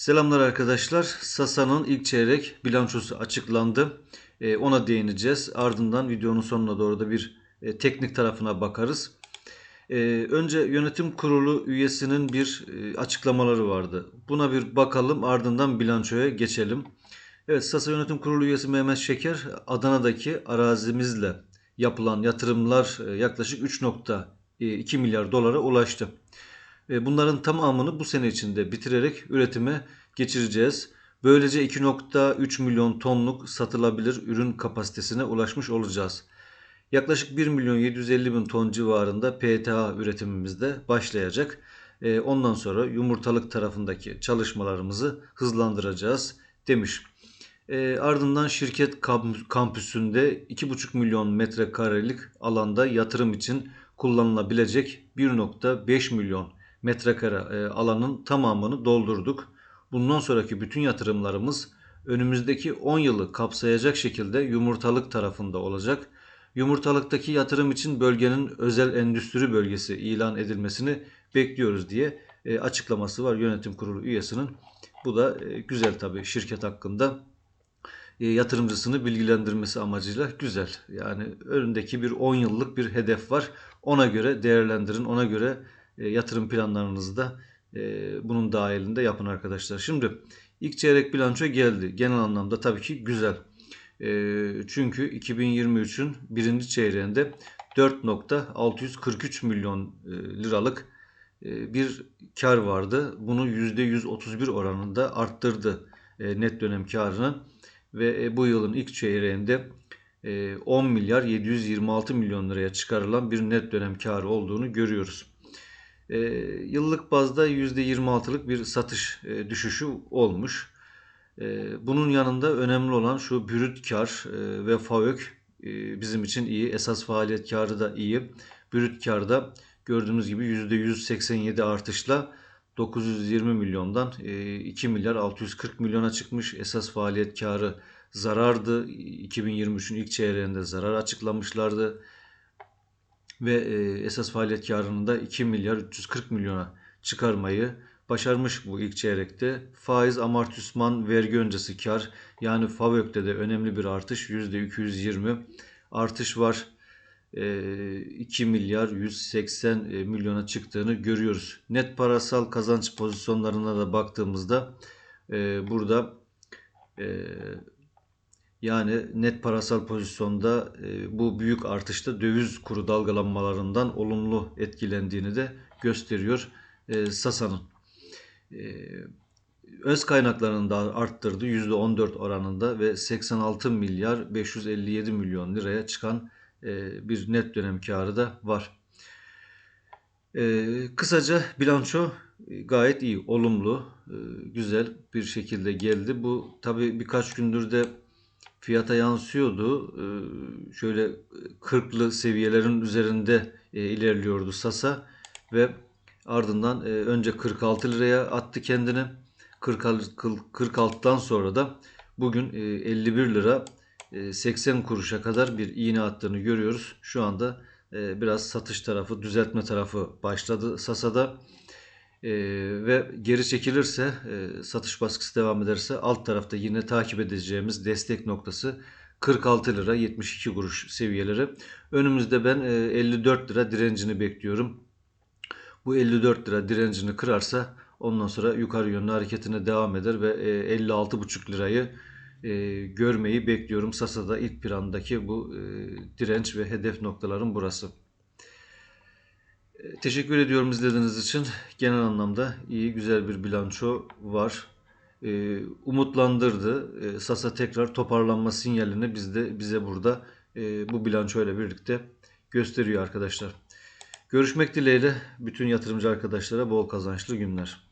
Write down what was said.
Selamlar arkadaşlar. Sasa'nın ilk çeyrek bilançosu açıklandı. Ee, ona değineceğiz. Ardından videonun sonuna doğru da bir e, teknik tarafına bakarız. Ee, önce yönetim kurulu üyesinin bir e, açıklamaları vardı. Buna bir bakalım ardından bilançoya geçelim. Evet Sasa Yönetim Kurulu üyesi Mehmet Şeker Adana'daki arazimizle yapılan yatırımlar e, yaklaşık 3.2 milyar dolara ulaştı. Bunların tamamını bu sene içinde bitirerek üretime geçireceğiz. Böylece 2.3 milyon tonluk satılabilir ürün kapasitesine ulaşmış olacağız. Yaklaşık 1 milyon 750 bin ton civarında PTA üretimimiz de başlayacak. E, Ondan sonra yumurtalık tarafındaki çalışmalarımızı hızlandıracağız demiş. E, ardından şirket kamp- kampüsünde 2,5 milyon metrekarelik alanda yatırım için kullanılabilecek 1.5 milyon metrekare e, alanın tamamını doldurduk. Bundan sonraki bütün yatırımlarımız önümüzdeki 10 yılı kapsayacak şekilde yumurtalık tarafında olacak. Yumurtalıktaki yatırım için bölgenin özel endüstri bölgesi ilan edilmesini bekliyoruz diye e, açıklaması var yönetim kurulu üyesinin. Bu da e, güzel tabii şirket hakkında yatırımcısını bilgilendirmesi amacıyla güzel. Yani önündeki bir 10 yıllık bir hedef var. Ona göre değerlendirin, ona göre yatırım planlarınızı da e, bunun dahilinde yapın arkadaşlar. Şimdi ilk çeyrek bilanço geldi. Genel anlamda tabii ki güzel. E, çünkü 2023'ün birinci çeyreğinde 4.643 milyon e, liralık e, bir kar vardı. Bunu %131 oranında arttırdı e, net dönem karını ve e, bu yılın ilk çeyreğinde e, 10 milyar 726 milyon liraya çıkarılan bir net dönem karı olduğunu görüyoruz. E, yıllık bazda %26'lık bir satış e, düşüşü olmuş. E, bunun yanında önemli olan şu brüt kar e, ve FAVÖK e, bizim için iyi. Esas faaliyet karı da iyi. Brüt karda gördüğünüz gibi %187 artışla 920 milyondan e, 2 milyar 640 milyona çıkmış. Esas faaliyet karı zarardı. 2023'ün ilk çeyreğinde zarar açıklamışlardı. Ve e, esas faaliyet karını da 2 milyar 340 milyona çıkarmayı başarmış bu ilk çeyrekte. Faiz amortisman vergi öncesi kar yani FAVÖK'te de önemli bir artış %220 artış var. E, 2 milyar 180 e, milyona çıktığını görüyoruz. Net parasal kazanç pozisyonlarına da baktığımızda e, burada e, yani net parasal pozisyonda e, bu büyük artışta döviz kuru dalgalanmalarından olumlu etkilendiğini de gösteriyor e, Sasa'nın. E, öz kaynaklarını da arttırdı %14 oranında ve 86 milyar 557 milyon liraya çıkan bir net dönem karı da var. Kısaca bilanço gayet iyi, olumlu, güzel bir şekilde geldi. Bu tabi birkaç gündür de fiyata yansıyordu. E, şöyle 40'lı seviyelerin üzerinde e, ilerliyordu Sasa ve ardından e, önce 46 liraya attı kendini. 46 46'dan sonra da bugün e, 51 lira e, 80 kuruşa kadar bir iğne attığını görüyoruz. Şu anda biraz satış tarafı, düzeltme tarafı başladı Sasa'da. E, ve geri çekilirse, e, satış baskısı devam ederse alt tarafta yine takip edeceğimiz destek noktası 46 lira 72 kuruş seviyeleri. Önümüzde ben e, 54 lira direncini bekliyorum. Bu 54 lira direncini kırarsa ondan sonra yukarı yönlü hareketine devam eder ve e, 56,5 lirayı e, görmeyi bekliyorum. Sasa'da ilk plandaki bu e, direnç ve hedef noktaların burası. Teşekkür ediyorum izlediğiniz için. Genel anlamda iyi, güzel bir bilanço var. E, umutlandırdı. E, Sasa tekrar toparlanma sinyalini bizde bize burada e, bu bilançoyla birlikte gösteriyor arkadaşlar. Görüşmek dileğiyle bütün yatırımcı arkadaşlara bol kazançlı günler.